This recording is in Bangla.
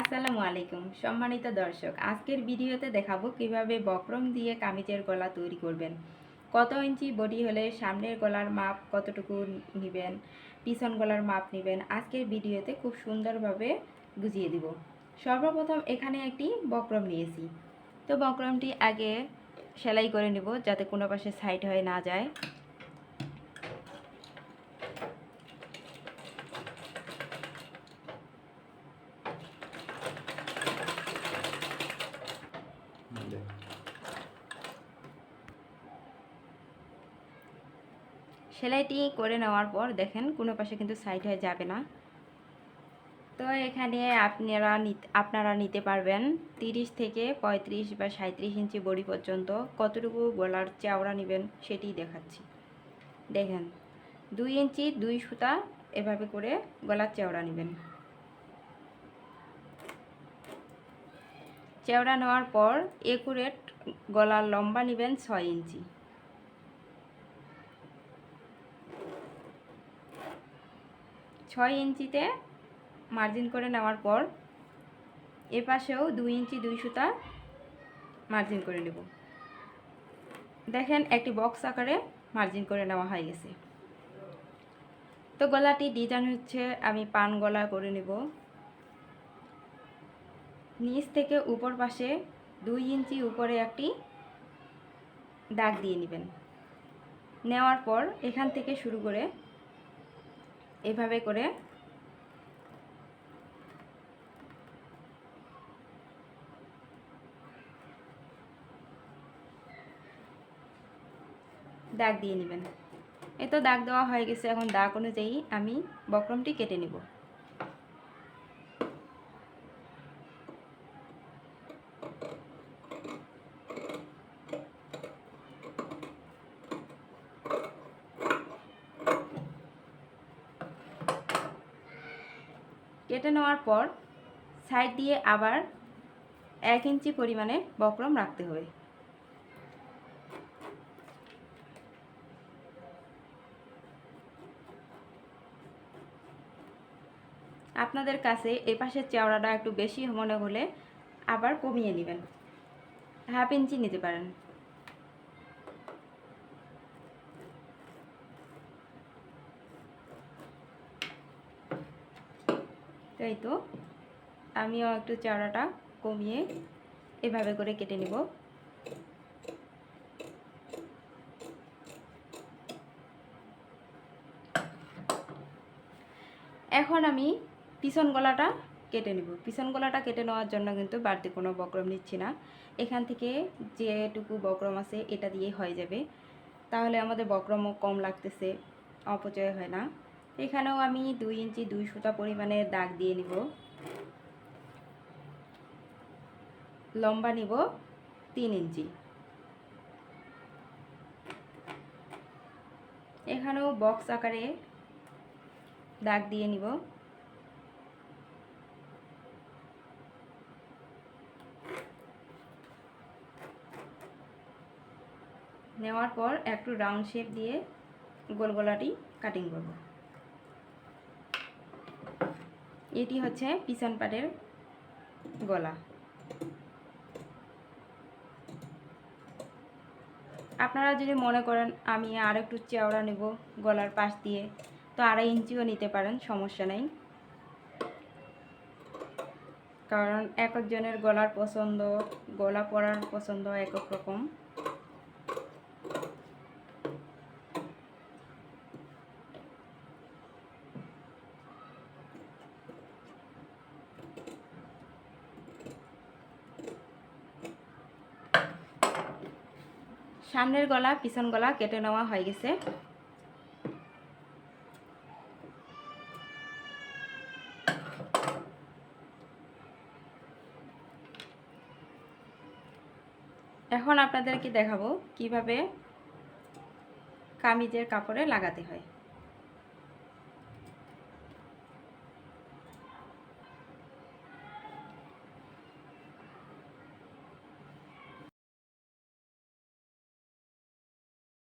আসসালামু আলাইকুম, সম্মানিত দর্শক, আজকের ভিডিওতে দেখাবো কীভাবে বক্রম দিয়ে কামিজের গলা তৈরি করবেন। কত ইঞ্চি বডি হলে সামনের গলার মাপ কতটুকু নেবেন, পিছন গলার মাপ নেবেন, আজকের ভিডিওতে খুব সুন্দরভাবে বুঝিয়ে দিব। সর্বপ্রথম এখানে একটি বক্রম নিয়েছি। তো বক্রমটি আগে সেলাই করে নেব যাতে কোনো পাশে সাইড হয়ে না যায়। সেলাইটি করে নেওয়ার পর দেখেন কোনো পাশে কিন্তু সাইড হয়ে যাবে না। তো এখানে আপনারা আপনারা নিতে পারবেন তিরিশ থেকে পঁয়ত্রিশ বা সাঁত্রিশ ইঞ্চি বড়ি পর্যন্ত কতটুকু গলার চাওড়া নেবেন সেটি দেখাচ্ছি। দেখেন, দুই ইঞ্চি দুই সুতা এভাবে করে গলার চেওড়া নেবেন। চেওড়া নেওয়ার পর একুরেট গলার লম্বা নেবেন ছয় ইঞ্চি। ছয় ইঞ্চিতে মার্জিন করে নেওয়ার পর এ পাশেও দুই ইঞ্চি দুই সুতা মার্জিন করে নেব। দেখেন একটি বক্স আকারে মার্জিন করে নেওয়া হয়ে গেছে। তো গলাটি ডিজাইন হচ্ছে, আমি পান গলা করে নেব। নিচ থেকে উপর পাশে দুই ইঞ্চি উপরে একটি দাগ দিয়ে নেবেন। নেওয়ার পর এখান থেকে শুরু করে এভাবে করে দাগ দিয়ে নেবেন। এ তো দাগ দেওয়া হয়ে গেছে। এখন দাগ অনুযায়ী আমি বক্রমটি কেটে নেব। কেটে নেওয়ার পর সাইড দিয়ে আবার এক ইঞ্চি পরিমাণে বক্রম রাখতে হবে। আপনাদের কাছে এই পাশের চেওড়াটা একটু বেশি মনে হলে আবার কমিয়ে নেবেন। হাফ ইঞ্চি নিতে পারেন। তাই তো, আমিও একটু চেওড়াটা কমিয়ে এভাবে করে কেটে নেব। এখন আমি পিছন গলাটা কেটে নেব। পিছন গলাটা কেটে নেওয়ার জন্য কিন্তু বাড়তি কোনো বক্রম নিচ্ছি না। এখান থেকে যেটুকু বক্রম আছে এটা দিয়ে হয়ে যাবে। তাহলে আমাদের বক্রমও কম লাগতেছে, অপচয় হয় না। এখানেও আমি দুই ইঞ্চি দুই সুতা পরিমাণে দাগ দিয়ে নিব। লম্বা নিব তিন ইঞ্চি। এখানেও বক্স আকারে দাগ দিয়ে নিব। নেওয়ার পর একটু রাউন্ড শেপ দিয়ে গোল গলাটি কাটিং করব। এটি হচ্ছে পিছন পাটের গলা। আপনারা যদি মনে করেন আমি আর একটু চওড়া নেব গলার পাশ দিয়ে, তো আড়াই ইঞ্চিও নিতে পারেন, সমস্যা নেই। কারণ এক একজনের গলার পছন্দ, গলা পরার পছন্দ একক রকম সামনের গলা, পিছন গলা কেটে নেওয়া হয়ে গেছে। এখন আপনাদেরকে দেখাবো কীভাবে কামিজের কাপড়ে লাগাতে হয়।